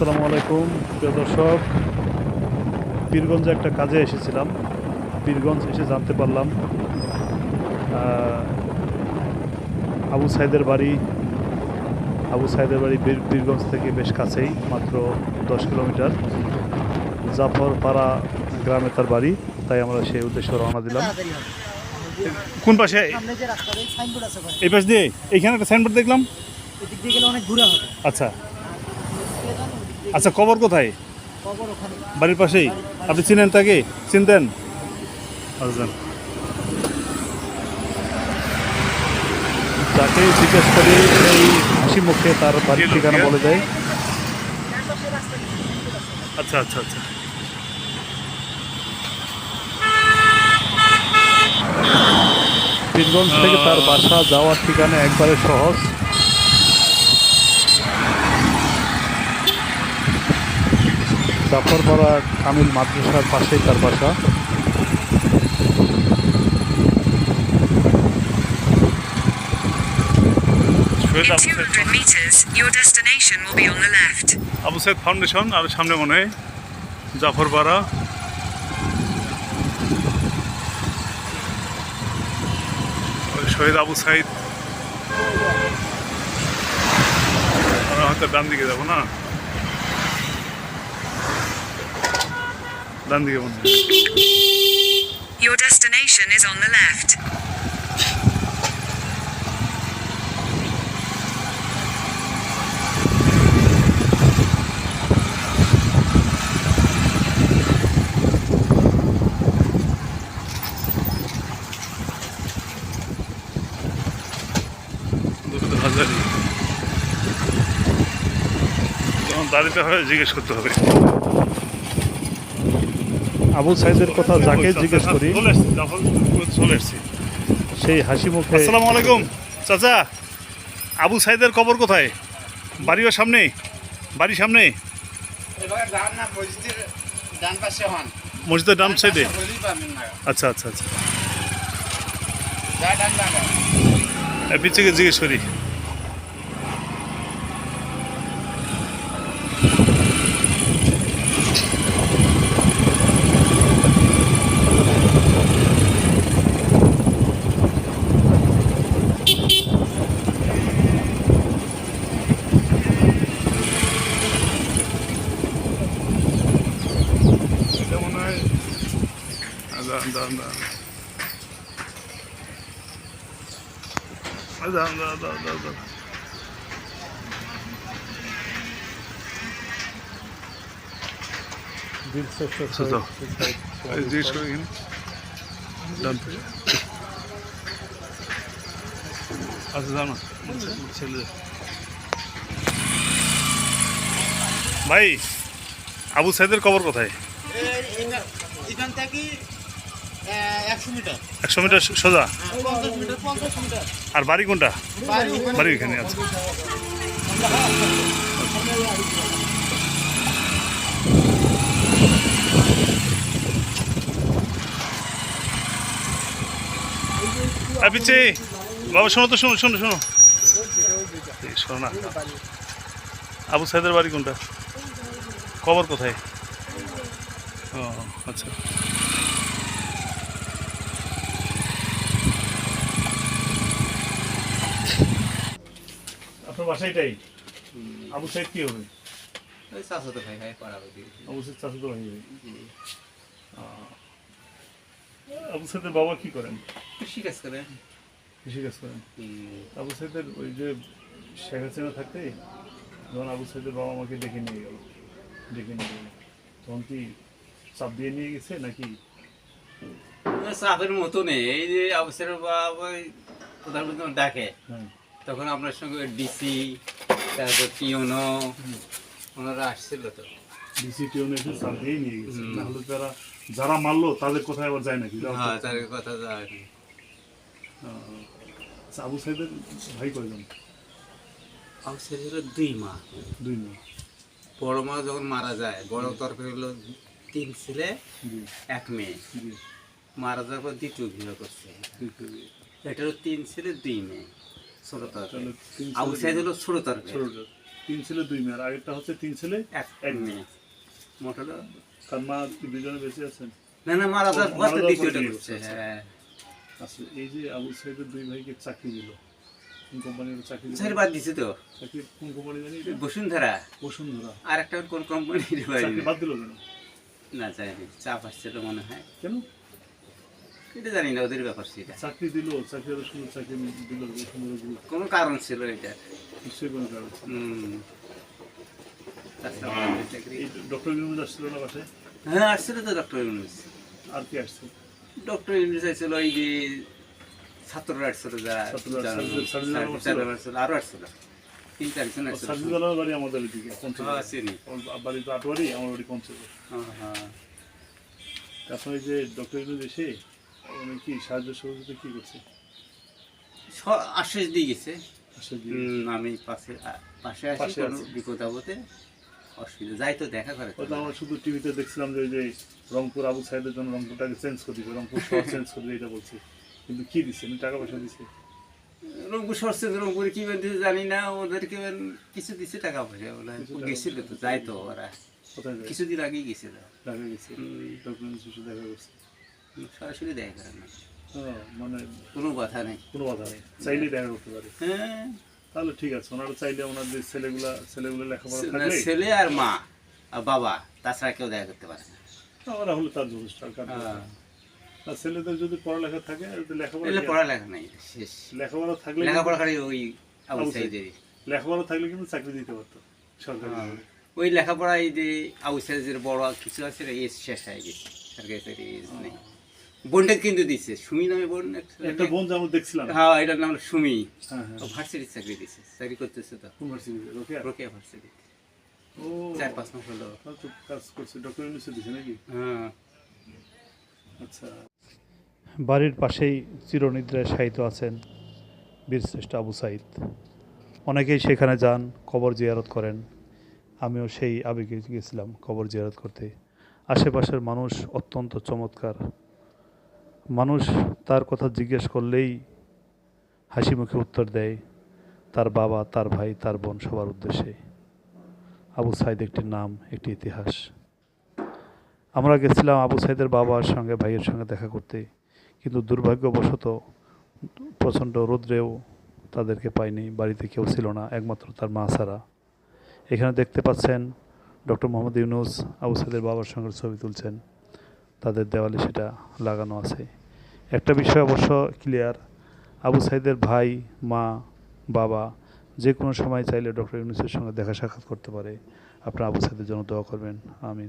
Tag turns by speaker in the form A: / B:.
A: আসসালামু আলাইকুম প্রিয় দর্শক। পীরগঞ্জে একটা কাজে এসেছিলাম। পীরগঞ্জ এসে জানতে পারলাম আবু সাইদের বাড়ি আবু সাইদের বাড়ি বীর- পীরগঞ্জ থেকে বেশ কাছেই মাত্র দশ কিলোমিটার। জাফরপাড়া গ্রামে তার বাড়ি তাই আমরা সেই উদ্দেশ্যে রওনা দিলাম। কোন পাশে? এই পাশ দিয়ে? এইখানে একটা সাইনবোর্ড দেখলাম। আচ্ছা
B: এদিকে যান, ওদিক দিয়ে
A: আচ্ছা কবর কোথায়? বাড়ির পাশেই? আপনি চিনেন তাকে? চিনতেন? আচ্ছা। যাকে জিজ্ঞেস করি, এই হাসি মুখে তার বাড়ির ঠিকানা বলে দেয়। আচ্ছা আচ্ছা আচ্ছা। পীরগঞ্জ থেকে তার বাসা যাওয়ার ঠিকানা একবারে সহজ। জাফরপাড়া কামিল মাদ্রাসার পাশেই তার বাসা।
C: In 200 meters, your destination will be on the left.
A: Abu Saeed foundation আর সামনে মনে হয় জাফরপাড়া। শহীদ আবু সাইদ। আমরা হয়তো ডান দিকে যাব না? ডান দিকে মনে
C: Your destination is on the left.
A: হাজারি যখন দাঁড়িতে হবে জিজ্ঞেস করতে হবে। আবু সাইদের কথা যাকে জিজ্ঞেস করি সেই হাসি মুখে আসসালামু আলাইকুম। চাচা আবু সাইদের কবর কোথায়? বাড়িও সামনে? বাড়ির সামনে?
D: মসজিদের ডান পাশে হন
A: মসজিদের ডান সাইডে আচ্ছা আচ্ছা আচ্ছা পিছিয়ে জিজ্ঞেস করি এটা মনে হয় আ, দাঁড়ান, দাঁড়ান, দাঁড়ান। দাঁড়ান, দাঁড়ান, দাঁড়ান, দাঁড়ান, দাঁড়ান। আচ্ছা, দাও। এই জিজ্ঞেস করি। আচ্ছা জানো ছেলে ভাই আবু সাইদের কবর কোথায়
D: এখান থেকে একশো মিটার।
A: সোজা?
D: মিটার
A: আর বাড়ি কোনটা?
D: বাড়ি
A: এখানে আছে। পিছে বাবা শোনো তো শোনো শোনো শোনো। শোনো না। আবু সাইদের বাড়ি কোনটা? কবর কোথায়? ও আচ্ছা। আপনার বাসাইটাই। আবু সাইদ কি হবে?
D: ওই চাচাতো ভাই ভাই পাড়া দিকে।
A: আবু সাইদ চাষা তো ভাই হবে আবু সাইদের বাবা কি করেন?
D: কৃষি কাজ করে
A: কৃষি কাজ করেন? আবু সাইদের ওই যে শেখ হাসিনা থাকতে যখন আবু সাইদের বাবা আমাকে ডেকে নিয়ে গেল। ডেকে নিয়ে গেল। তখন কি চাপ দিয়ে নিয়ে গেছে নাকি?
D: চাপের মতো নেই। এই যে অবসরের বা ওই প্রধানমন্ত্রী ডাকে
A: হ্যাঁ।
D: তখন আপনার সঙ্গে ডিসি তারপর পিওনো ওনারা আসছিল তো।
A: ডিসিটিও এসে চাপ দিয়ে নিয়ে গেছে।
D: হুম।
A: নাহলে তারা যারা মারলো তাদের কোথায় আবার যায় নাকি?
D: হ্যাঁ
A: তো-
D: তার কথা
A: আহ, আচ্ছা, আবু সাইদের ভাই কয়জন?
D: অবসরের দুই মা।
A: দুই মেয়ে
D: বড় মা যখন মারা যায় বড় তরকারি হলো তিন ছেলে এক মেয়ে। মারা যাওয়ার পর দ্বিতীয় বিয়ে করছে। এটারও তিন ছেলে দুই মেয়ে। তরকারি
A: তিন ছেলে
D: হলো ছোট তরকারি
A: তিন ছেলে দুই মেয়ে। আর আগেরটা হচ্ছে তিন ছেলে
D: এক
A: মেয়ে। তার মা দুজনে বেঁচে আছেন?
D: না না মারা যাওয়ার পর তো দ্বিতীয়টা করছে
A: করছে,
D: হ্যাঁ।
A: আচ্ছা এই যে আবু দুই ভাইকে চাকরি দিল কোন কোম্পানির চাকরি
D: চাকরি বাদ দিছে তো।
A: চাকরি কোন কোম্পানি জানি এটা?
D: বসুন্ধরা।
A: বসুন্ধরা।
D: আর একটা কোন কোম্পানি
A: বাদ দিল কেন?
D: না জানি চাপ আসছিল মনে হয়।
A: কেন?
D: এটা জানি না ওদের ব্যাপার সেটা
A: চাকরি দিল চাকরি চাকরি দিল
D: কোনো কারণ ছিল এটা।
A: নিশ্চয়ই কোনো কারণ।
D: হুম।
A: এই ডক্টর ইউনুস আসছিল না বাসায়?
D: হ্যাঁ আসছিল তো ডক্টর ইউনুস।
A: আর কি আসছে?
D: ডক্টর ইউনুস আসছিল ওই যে ছাত্ররা আসছিল যারা
A: আসছিল?
D: সার্জিস আসছিল, আসছিল তিন চারজন আসছিল।
A: বাড়ি আমাদের এদিকে
D: হ্যাঁ,
A: আমার বাড়ি তো আটোয়ারি আমার বাড়ি পঞ্চগড়।
D: হ্যাঁ, হ্যাঁ।
A: তারপরে যে ডক্টর ইউনুস এসে উনি কি সাহায্য সহযোগিতা কি করছে?
D: আশ্বাস দিয়ে গেছে।
A: আসলে কি?
D: হুম, আমি পাশে পাশে আছি কোনো বিপদ আপদে অসুবিধা যাই তো দেখা করে
A: আমরা শুধু টিভিতে দেখছিলাম যে যে রংপুর আবু সাইদের জন্য রংপুরটাকে চেঞ্জ করে দিবে রংপুর শহর চেঞ্জ করে এটা বলছে। কিন্তু কি দিচ্ছে টাকা পয়সা দিচ্ছে
D: রংপুর রংপুরে কি দিতে জানি না ওদেরকে কিছু দিচ্ছে টাকা পয়সা বলে গেছিল তো যাই তো ওরা। কিছুদিন আগেই গেছিল।
A: দেখা গেছে। দেখা করছে।
D: সরাসরি দেখা করে না।
A: মানে
D: কোনো কথা নেই।
A: কোনো কথা নেই। চাইলেই দেখা করতে পারে।
D: হ্যাঁ।
A: তাহলে ঠিক আছে ওনারা চাইলে ওনাদের ছেলেগুলা ছেলেগুলো লেখাপড়া থাকলে
D: ছেলে আর মা আর বাবা তাছাড়া কেউ দেখা করতে পারে না।
A: ওরা হলে তার যথেষ্ট আর
D: হ্যাঁ।
A: আর ছেলেদের যদি পড়ালেখা থাকে লেখাপড়া
D: পড়ালেখা নাই শেষ।
A: লেখাপড়া থাকলে
D: লেখাপড়া খালি ওই
A: লেখাপড়া থাকলে কিন্তু চাকরি দিতে পারতো সরকারি
D: হ্যাঁ। ওই লেখাপড়া এই যে আবু সাইজের বড় কিছু আছে এজ শেষ হয়ে গেছে। সরকারি চাকরি নেই। বোনটা কিন্তু দিচ্ছে সুমি নামে বোন একটা-
A: একটা বোন যে আমরা দেখছিলাম।
D: হ্যাঁ এটার নাম সুমি।
A: হ্যাঁ হ্যাঁ।
D: ও ভার্সিটির চাকরি দিচ্ছে চাকরি করতেছে তো।
A: রোকেয়া?
D: রোকেয়া ভার্সিটি চার পাঁচ মাস হলো।
A: কাজ করছে ডক্টর ইউনিভার্সিটি দিছে নাকি?
D: হ্যাঁ।
A: আচ্ছা।
E: বাড়ির পাশেই চিরনিদ্রায় শায়িত আছেন বীরশ্রেষ্ঠ আবু সাইদ। অনেকেই সেখানে যান কবর জিয়ারত করেন। আমিও সেই আবেগে গেছিলাম কবর জিয়ারত করতে। আশেপাশের মানুষ অত্যন্ত চমৎকার। মানুষ তার কথা জিজ্ঞেস করলেই হাসি মুখে উত্তর দেয়, তার বাবা, তার ভাই, তার বোন সবার উদ্দেশ্যে। আবু সাইদ একটি নাম, একটি ইতিহাস। আমরা গেছিলাম আবু সাইদের বাবার সঙ্গে, ভাইয়ের সঙ্গে দেখা করতে, কিন্তু দুর্ভাগ্যবশত প্রচণ্ড রৌদ্রেও তাদেরকে পাইনি, বাড়িতে কেউ ছিল না, একমাত্র তার মা ছাড়া। এখানে দেখতে পাচ্ছেন ডক্টর মোহাম্মদ ইউনুস আবু সাইদের বাবার সঙ্গে ছবি তুলছেন। তাদের দেওয়ালে সেটা লাগানো আছে। একটা বিষয় অবশ্য ক্লিয়ার আবু সাইদের ভাই, মা, বাবা যে কোনো সময় চাইলে ডক্টর ইউনুসের সঙ্গে দেখা সাক্ষাৎ করতে পারে। আপনারা আবু সাইদের জন্য দোয়া করবেন। আমি